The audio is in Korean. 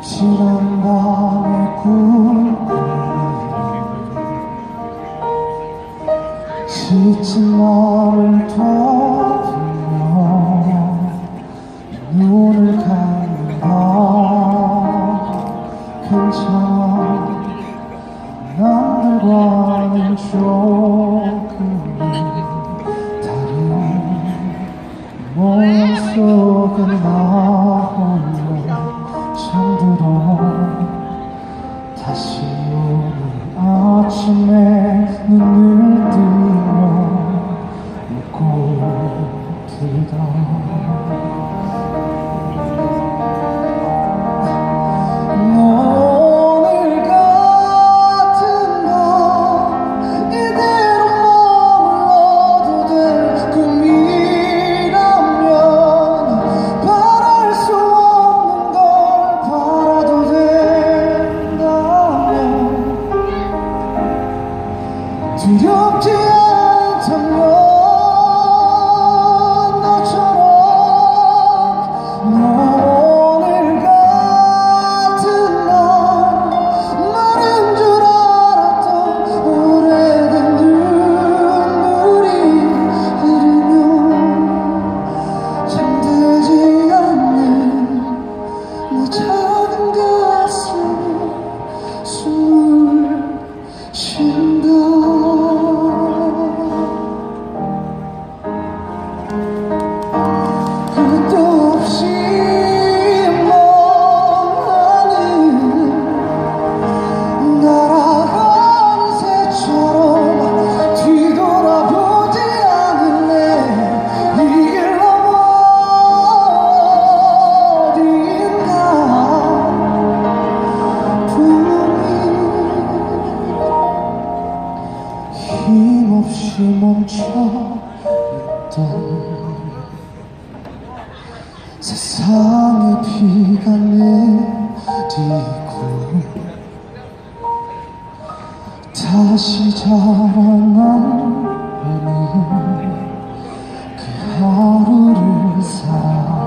지난 밤의 꿈 지친 나를 떠들며 눈을 감아 괜찮아 남들과는 조금 다른 모양 속에 나 잠들어 그 멈춰있던 세상에 비가 내리고 다시 자라나는 그 하루를 살아